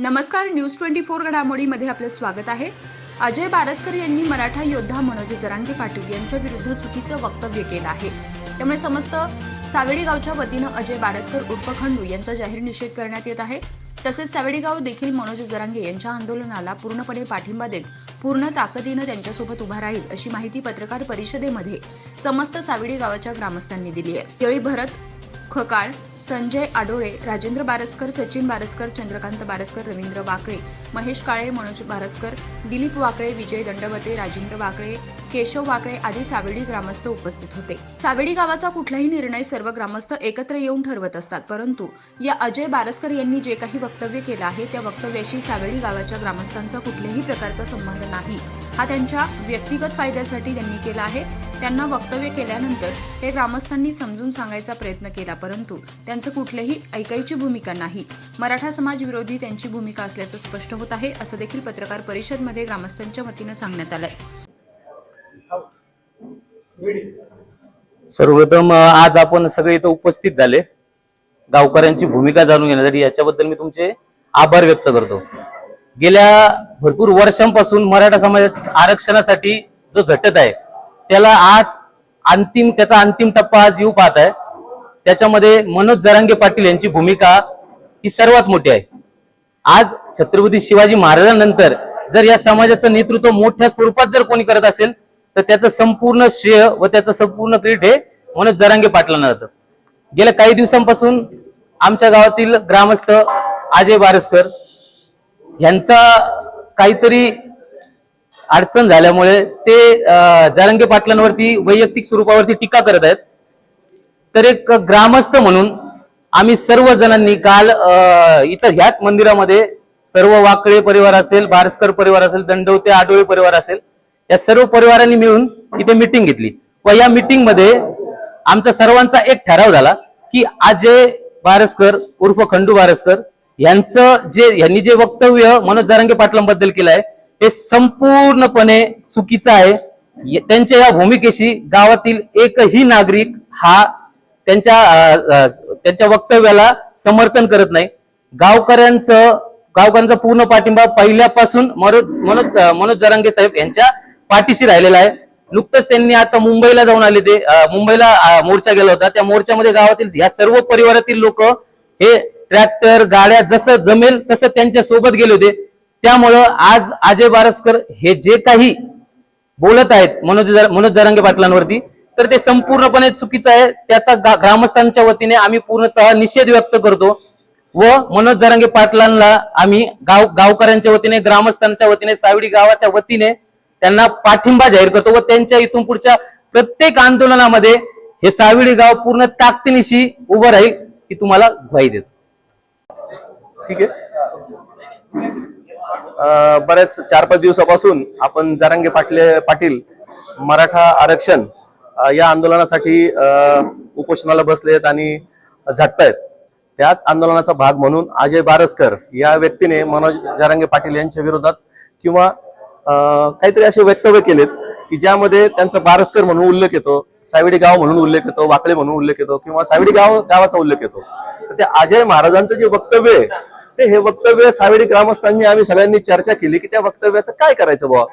नमस्कार news twenty four घडामोडीमध्ये आपलं स्वागत आहे. अजय बारसकर यांनी मराठा योद्धा मनोज जरांगे पाटील यांच्या विरुद्ध चुकीचं वक्तव्य केलं आहे. त्यामुळे समस्त सावेडी गावच्या वतीनं अजय बारसकर उर्फ खंडू यांचा जाहीर निषेध करण्यात येत आहे. तसेच सावेडी गाव देखील मनोज जरांगे यांच्या आंदोलनाला पूर्णपणे पाठिंबा देत पूर्ण ताकदीनं त्यांच्यासोबत उभा राहील अशी माहिती पत्रकार परिषदेमध्ये समस्त सावेडी गावाच्या ग्रामस्थांनी दिली आहे. यावेळी भरत खकाळ संजय आडोळे राजेंद्र बारसकर सचिन बारसकर चंद्रकांत बारसकर रवींद्र वाकळे महेश काळे मनोज बारसकर दिलीप वाकळे विजय दंडवते राजेंद्र वाकळे केशव वाकळे आदी सावेडी ग्रामस्थ उपस्थित होते. सावेडी गावाचा कुठलाही निर्णय सर्व ग्रामस्थ एकत्र येऊन ठरवत असतात परंतु या अजय बारसकर यांनी जे काही वक्तव्य केलं आहे त्या वक्तव्याशी सावेडी गावाच्या ग्रामस्थांचा कुठल्याही प्रकारचा संबंध नाही. हा त्यांच्या व्यक्तिगत फायद्यासाठी त्यांनी केला आहे. त्यांना वक्तव्य केल्यानंतर हे ग्रामस्थांनी समजून सांगायचा प्रयत्न केला परंतु त्यांचं कुठलंही ऐकायची भूमिका नाही. मराठा समाज विरोधी त्यांची भूमिका असल्याचं स्पष्ट होत आहे असं देखील पत्रकार परिषदमध्ये ग्रामस्थांच्या वतीनं सांगण्यात आलंय. सर्वप्रथम आज आपण सगळे इथं उपस्थित झाले. गावकऱ्यांची भूमिका जाणून घेण्यासाठी याच्याबद्दल मी तुमचे आभार व्यक्त करतो. गेल्या भरपूर वर्षांपासून मराठा समाज आरक्षणासाठी जो झटत आहे त्याला आज अंतिम त्याचा अंतिम टप्पा आज येऊ पाहत आहे. त्याच्यामध्ये मनोज जरांगे पाटील यांची भूमिका ही सर्वात मोठी आहे. आज छत्रपती शिवाजी महाराजांनंतर जर या समाजाचं नेतृत्व मोठ्या स्वरूपात जर कोणी करत असेल तर त्याचं संपूर्ण श्रेय व त्याचं संपूर्ण क्रीड हे मनोज जरांगे पाटलांना जातं. गेल्या काही दिवसांपासून आमच्या गावातील ग्रामस्थ अजय बारसकर यांचा काहीतरी अडचण झाल्यामुळे ते जारंगे पाटलांवरती वैयक्तिक स्वरूपावरती टीका करत आहेत. तर एक ग्रामस्थ म्हणून आम्ही सर्व जणांनी काल अं, इथं ह्याच मंदिरामध्ये सर्व वाकळे परिवार असेल बारस्कर परिवार असेल दंडवते आडोळे परिवार असेल या सर्व परिवारांनी मिळून इथे मिटिंग घेतली. व या मिटिंगमध्ये आमचा सर्वांचा एक ठराव झाला की अजय बारसकर उर्फ खंडू बारसकर यांचं जे यांनी जे वक्तव्य मनोज जारंगे पाटलांबद्दल केलं आहे हे संपूर्णपणे चुकीचं आहे. त्यांच्या या भूमिकेशी गावातील एकही नागरिक हा त्यांच्या त्यांच्या वक्तव्याला समर्थन करत नाही. गावकऱ्यांचं गावकऱ्यांचा पूर्ण पाठिंबा पहिल्यापासून मनोज मनोज मनोज जरांगे साहेब यांच्या पाठीशी राहिलेला आहे. नुकतंच त्यांनी आता मुंबईला जाऊन आले ते मुंबईला मोर्चा गेला होता. त्या मोर्चामध्ये गावातील ह्या सर्व परिवारातील लोक हे ट्रॅक्टर गाड्या जसं जमेल तसं त्यांच्यासोबत गेले होते. त्यामुळं आज अजय बारसकर हे जे काही बोलत आहेत मनोज मनोज जरांगे पाटलांवरती तर ते संपूर्णपणे चुकीचं आहे. त्याचा ग्रामस्थांच्या वतीने आम्ही पूर्णतः निषेध व्यक्त करतो व मनोज जरांगे पाटलांना आम्ही गाव गावकऱ्यांच्या वतीने ग्रामस्थांच्या वतीने सावडी गावाच्या वतीने त्यांना पाठिंबा जाहीर करतो व त्यांच्या इथून पुढच्या प्रत्येक आंदोलनामध्ये हे सावडी गाव पूर्ण ताकदीनिशी उभं राहील की तुम्हाला ग्वाही देतो. ठीक आहे. बऱ्याच चार पाच दिवसापासून आपण जारांगे पाटले पाटील मराठा आरक्षण या आंदोलनासाठी उपोषणाला उपोषणाला बसलेत आणि झटतायत. त्याच आंदोलनाचा भाग म्हणून अजय बारसकर या व्यक्तीने मनोज जारंगे पाटील यांच्या विरोधात किंवा काहीतरी असे वक्तव्य केलेत की ज्यामध्ये त्यांचा बारसकर म्हणून उल्लेख येतो सावडी गाव म्हणून उल्लेख येतो वाकळे म्हणून उल्लेख येतो किंवा सावडी गाव गावाचा उल्लेख येतो. ते अजय महाराजांचं जे वक्तव्य आहे ते हे वक्तव्य सावेडी ग्रामस्थांनी आम्ही सगळ्यांनी चर्चा केली की त्या वक्तव्याचं काय करायचं बुवा?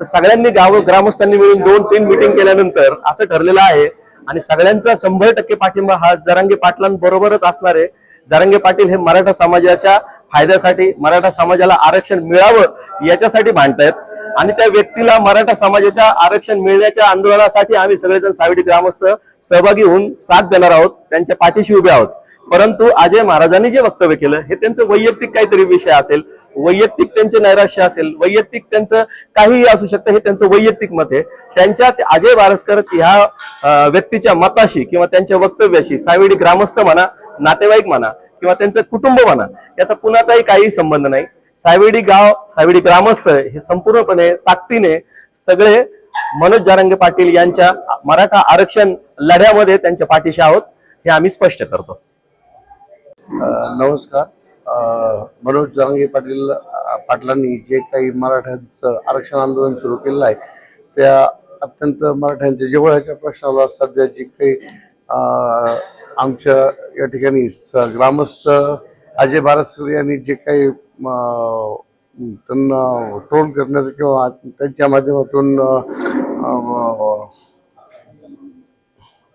तर सगळ्यांनी गाव ग्रामस्थांनी मिळून दोन तीन मिटिंग केल्यानंतर असं ठरलेलं आहे आणि सगळ्यांचा शंभर टक्के पाठिंबा हा जरांगे पाटलांबरोबरच असणार आहे. जरांगे पाटील हे मराठा समाजाच्या फायद्यासाठी मराठा समाजाला आरक्षण मिळावं याच्यासाठी भांडतायत. आणि त्या व्यक्तीला मराठा समाजाच्या आरक्षण मिळण्याच्या आंदोलनासाठी आम्ही सगळेजण सावेडी ग्रामस्थ सहभागी होऊन साथ देणार आहोत. त्यांच्या पाठीशी उभे आहोत. परंतु अजय महाराजांनी जे वक्तव्य केलं हे त्यांचं वैयक्तिक काहीतरी विषय असेल वैयक्तिक त्यांचे नैराश्य असेल वैयक्तिक त्यांचं काहीही असू शकतं हे त्यांचं वैयक्तिक मत आहे. त्यांच्या अजय बारसकर ह्या व्यक्तीच्या मताशी किंवा त्यांच्या वक्तव्याशी सावेडी ग्रामस्थ म्हणा नातेवाईक म्हणा किंवा त्यांचं कुटुंब म्हणा याचा कुणाचाही काही संबंध नाही. सावेडी गाव सावेडी ग्रामस्थ हे संपूर्णपणे ताकदीने सगळे मनोज जारंगे पाटील यांच्या मराठा आरक्षण लढ्यामध्ये त्यांच्या पाठीशी आहोत हे आम्ही स्पष्ट करतो. नमस्कार. मनोज जरांगे पाटील पाटलांनी जे काही मराठ्यांचं आरक्षण आंदोलन सुरू केलेलं आहे त्या अत्यंत मराठ्यांच्या जिव्हाळ्याच्या प्रश्नाला सध्या जी काही आमच्या या ठिकाणी स- ग्रामस्थ अजय बारसकर यांनी जे काही त्यांना ट्रोल करण्याचं किंवा त्यांच्या माध्यमातून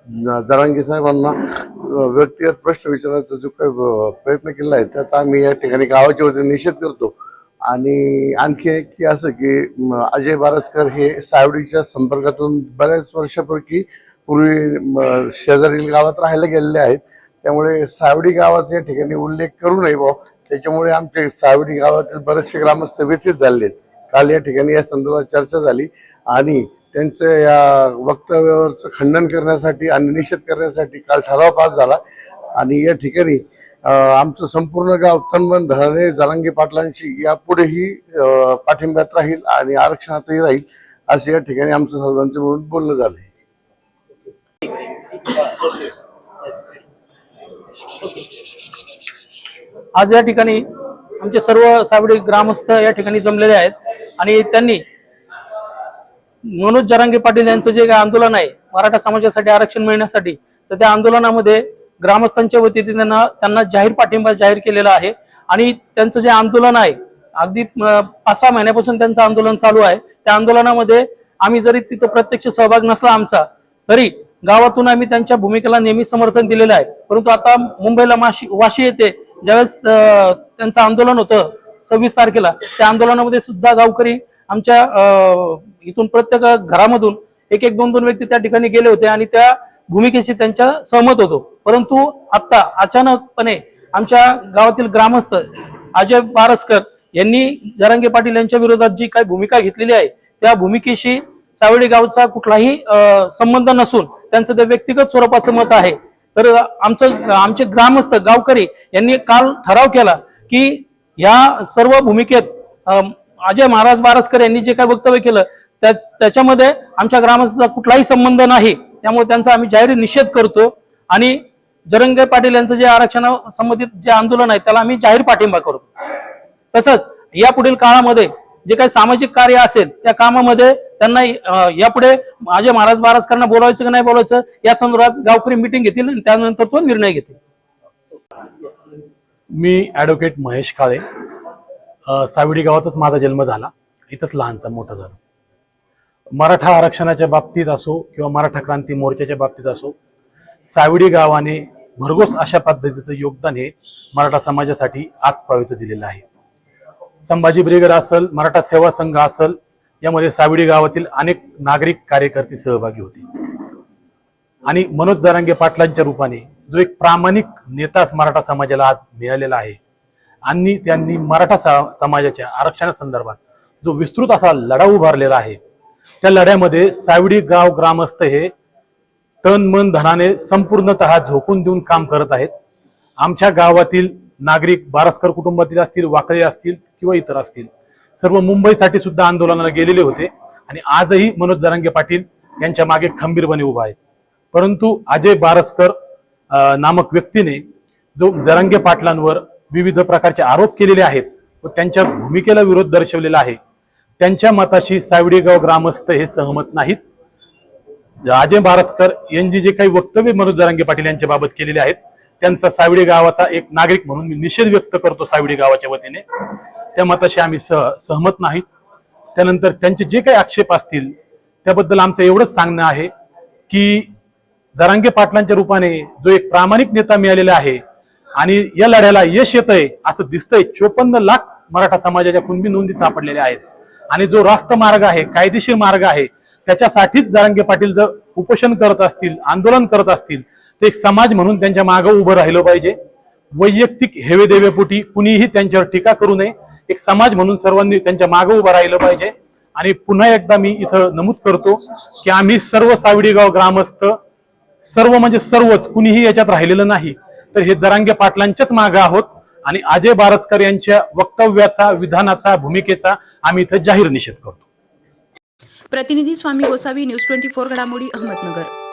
जरांगी साहेबांना व्यक्तिगत प्रश्न विचारण्याचा जो काही प्रयत्न केला आहे त्याचा आम्ही या ठिकाणी गावाच्या वतीने निषेध करतो. आणि आणखी एक की असं की अजय बारसकर हे सावडीच्या संपर्कातून बऱ्याच वर्षापैकी पूर्वी शेजारील गावात राहायला गेलेले आहेत. त्यामुळे सावडी गावाचा या ठिकाणी उल्लेख करू नये भाऊ. त्याच्यामुळे आमचे सावडी गावातील बरेचसे ग्रामस्थ व्यथित झाले आहेत काल या ठिकाणी या संदर्भात चर्चा झाली. आणि त्यांचं या वक्तव्यावरचं खंडन करण्यासाठी आणि निषेध करण्यासाठी काल ठराव पास झाला. आणि या ठिकाणी आमचं संपूर्ण गाव तनमन धराने जरांगे पाटलांशी यापुढेही पाठिंब्यात राहील आणि आरक्षणातही राहील असं या ठिकाणी आमचं सर्वांचं म्हणून बोलणं झालंय. आज या ठिकाणी आमचे सर्व सावडी ग्रामस्थ या ठिकाणी जमलेले आहेत आणि त्यांनी मनोज जरांगे पाटील यांचं जे काही आंदोलन आहे मराठा समाजासाठी आरक्षण मिळण्यासाठी तर त्या आंदोलनामध्ये ग्रामस्थांच्या वतीने त्यांना त्यांना जाहीर पाठिंबा जाहीर केलेला आहे. आणि त्यांचं जे आंदोलन आहे अगदी पाच सहा महिन्यापासून त्यांचं आंदोलन चालू आहे. त्या आंदोलनामध्ये आम्ही जरी तिथं प्रत्यक्ष सहभाग नसला आमचा तरी गावातून आम्ही त्यांच्या भूमिकेला नेहमी समर्थन दिलेलं आहे. परंतु आता मुंबईला माशी वाशी येते ज्यावेळेस अं, त्यांचं आंदोलन होतं सव्वीस तारखेला त्या आंदोलनामध्ये सुद्धा गावकरी आमच्या इथून प्रत्येक घरामधून एक एक दोन दोन व्यक्ती त्या ठिकाणी गेले होते आणि त्या भूमिकेशी त्यांच्या सहमत होतो. परंतु आता अचानकपणे आमच्या गावातील ग्रामस्थ अजय बारसकर यांनी जरांगे पाटील यांच्या विरोधात जी काही भूमिका घेतलेली आहे त्या भूमिकेशी सावळी गावचा कुठलाही संबंध नसून त्यांचं ते व्यक्तिगत स्वरूपाचं मत आहे. तर आमचं आमचे ग्रामस्थ गावकरी यांनी काल ठराव केला की या सर्व भूमिकेत अजय महाराज बारसकर यांनी जे काही वक्तव्य केलं त्याच्यामध्ये आमच्या ग्रामस्थाचा कुठलाही संबंध नाही. त्यामुळे त्यांचा आम्ही जाहीर निषेध करतो. आणि जरंगे पाटील यांचं जे आरक्षणा संबंधित जे आंदोलन आहे त्याला आम्ही जाहीर पाठिंबा करतो. तसंच यापुढील काळामध्ये जे काही सामाजिक कार्य असेल त्या कामामध्ये त्यांना यापुढे अजय महाराज बारसकरांना बोलायचं की नाही बोलायचं या संदर्भात गावकरी मिटिंग घेतील आणि त्यानंतर तो निर्णय घेतील. मी ॲडव्होकेट महेश काळे. सावडी गावातच माझा जन्म झाला. इथंच लहानचा मोठा झाला. मराठा आरक्षणाच्या बाबतीत असो किंवा मराठा क्रांती मोर्चाच्या बाबतीत असो सावडी गावाने भरघोस अशा पद्धतीचं योगदान हे मराठा समाजासाठी आज पावित दिलेलं आहे. संभाजी ब्रिगेड असल मराठा सेवा संघ असल यामध्ये सावडी गावातील अनेक नागरिक कार्यकर्ते सहभागी होते. आणि मनोज जरांगे पाटलांच्या रूपाने जो एक प्रामाणिक नेताच मराठा समाजाला आज मिळालेला आहे आणि त्यांनी मराठा सा- समाजाच्या आरक्षणासंदर्भात जो विस्तृत असा लढा उभारलेला आहे त्या लढ्यामध्ये सावडी गाव ग्रामस्थ हे तन मन धनाने संपूर्णतः झोकून देऊन काम करत आहेत. आमच्या गावातील नागरिक बारसकर कुटुंबातील असतील वाकळे असतील किंवा इतर असतील सर्व मुंबईसाठी सुद्धा आंदोलनाला गेलेले होते आणि आजही मनोज जरांगे पाटील यांच्या मागे खंबीरपणे उभा आहे. परंतु अजय बारसकर नामक व्यक्तीने जो जरांगे पाटलांवर विविध प्रकारचे आरोप केलेले आहेत. व त्यांच्या भूमिकेला विरोध दर्शवलेला आहे. त्यांच्या मताशी सावडेगाव ग्रामस्थ हे सहमत नाहीत. राजे बारसकर यांनी जे काही वक्तव्य मनोज जरांगे पाटील यांच्या बाबत केलेले आहेत त्यांचा सावडे गावाचा एक नागरिक म्हणून मी निषेध व्यक्त करतो सावडे गावाच्या वतीने. त्या मताशी आम्ही सह सहमत नाहीत. त्यानंतर त्यांचे जे काही आक्षेप असतील त्याबद्दल आमचं एवढंच सांगणं आहे की जरांगे पाटलांच्या रूपाने जो एक प्रामाणिक नेता मिळालेला आहे आणि या लढ्याला यश येत आहे असं दिसतंय. चोपन्न लाख मराठा समाजाच्या कुणबी नोंदी सापडलेल्या आहेत. आणि जो रास्त मार्ग आहे कायदेशीर मार्ग आहे त्याच्यासाठीच जारंगे पाटील जर उपोषण करत असतील आंदोलन करत असतील तर एक समाज म्हणून त्यांच्या मागं उभं राहिलं पाहिजे. वैयक्तिक हेवेदेवेपोटी कुणीही त्यांच्यावर टीका करू नये. एक समाज म्हणून सर्वांनी त्यांच्या मागं उभं राहिलं पाहिजे. आणि पुन्हा एकदा मी इथं नमूद करतो की आम्ही सर्व सावडीगाव ग्रामस्थ सर्व म्हणजे सर्वच कुणीही याच्यात राहिलेलं नाही. तर हे जरांगे पाटलांच्याच मागे आहोत. आणि अजय बारसकर यांच्या वक्तव्याचा विधानाचा भूमिकेचा आम्ही इथं जाहीर निषेध करतो. प्रतिनिधी Swami Gosavi news twenty four घडामोडी अहमदनगर.